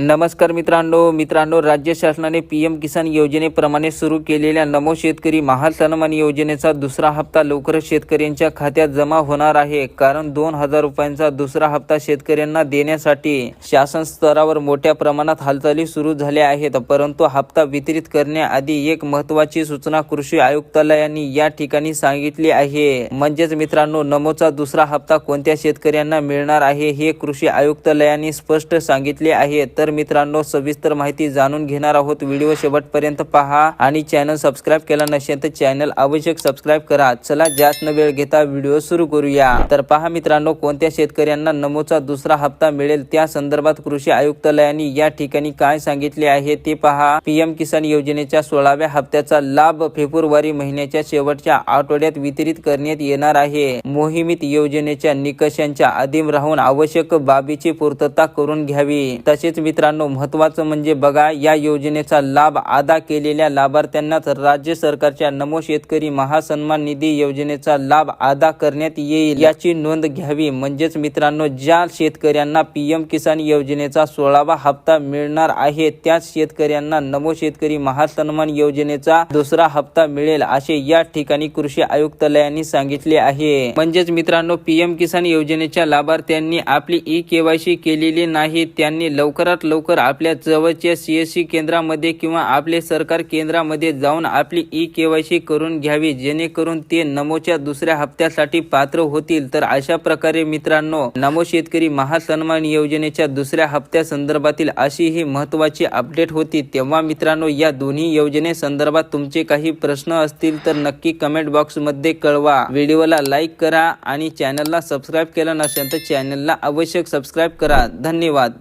नमस्कार मित्रांनो मित्रांनो राज्य शासनाने पी एम किसान योजनेप्रमाणे सुरू केलेल्या नमो शेतकरी महाल सन्मान योजनेचा दुसरा हप्ता लवकरच शेतकऱ्यांच्या खात्यात जमा होणार आहे. कारण दोन हजार रुपयांचा दुसरा हप्ता शेतकऱ्यांना देण्यासाठी शासन स्तरावर मोठ्या प्रमाणात हालचाली सुरू झाल्या आहेत. परंतु हप्ता वितरित करण्याआधी एक महत्वाची सूचना कृषी आयुक्तालयांनी या ठिकाणी सांगितली आहे. म्हणजेच मित्रांनो नमोचा दुसरा हप्ता कोणत्या शेतकऱ्यांना मिळणार आहे हे कृषी आयुक्तालयाने स्पष्ट सांगितले आहे. तर मित्रांनो सविस्तर माहिती जाणून घेणार आहोत. व्हिडिओ शेवटपर्यंत पहा आणि चॅनल सबस्क्राईब केला नसेल तर चॅनल आवश्यक सबस्क्राईब करा. चला जास्त वेळ घेता व्हिडिओ सुरू करूया. तर पहा मित्रांनो कोणत्या शेतकऱ्यांना नमोचा दुसरा हप्ता मिळेल? त्या संदर्भात कृषी आयुक्तालयाने या ठिकाणी काय सांगितले आहे ते पहा. पीएम किसान योजनेच्या सोळाव्या हप्त्याचा लाभ फेब्रुवारी महिन्याच्या शेवटच्या आठवड्यात वितरित करण्यात येणार आहे. मोहिमित योजनेच्या निकषांच्या अधीन राहून आवश्यक बाबीची पूर्तता करून घ्यावी. तसेच मित्रांनो महत्त्वाचं म्हणजे बघा या योजनेचा लाभ अदा केलेल्या लाभार्थ्यांनाच राज्य सरकारच्या नमो शेतकरी महासन्मान निधी योजनेचा लाभ अदा करण्यात येईल याची नोंद घ्यावी. म्हणजेच मित्रांनो ज्या शेतकऱ्यांना पीएम किसान योजनेचा सोळावा हप्ता मिळणार आहे त्याच शेतकऱ्यांना नमो शेतकरी महासन्मान योजनेचा दुसरा हप्ता मिळेल असे या ठिकाणी कृषी आयुक्तालयाने सांगितले आहे. म्हणजेच मित्रांनो पीएम किसान योजनेच्या लाभार्थ्यांनी आपली ई केवायसी केलेली नाही त्यांनी लवकरात लवकर आपल्या जवळच्या सीएससी केंद्रामध्ये किंवा आपले सरकार केंद्रामध्ये जाऊन आपली ई केवायसी करून घ्यावी जेणेकरून ते नमोच्या दुसऱ्या हप्त्यासाठी पात्र होतील. तर अशा प्रकारे मित्रांनो नमो शेतकरी महासन्मान योजनेच्या दुसऱ्या हप्त्या संदर्भातील अशी ही महत्वाची अपडेट होती. तेव्हा मित्रांनो या दोन्ही योजने संदर्भात तुमचे काही प्रश्न असतील तर नक्की कमेंट बॉक्समध्ये कळवा. व्हिडिओला लाईक करा आणि चॅनलला सबस्क्राईब केलं नसेल तर चॅनलला आवश्यक सबस्क्राईब करा. धन्यवाद.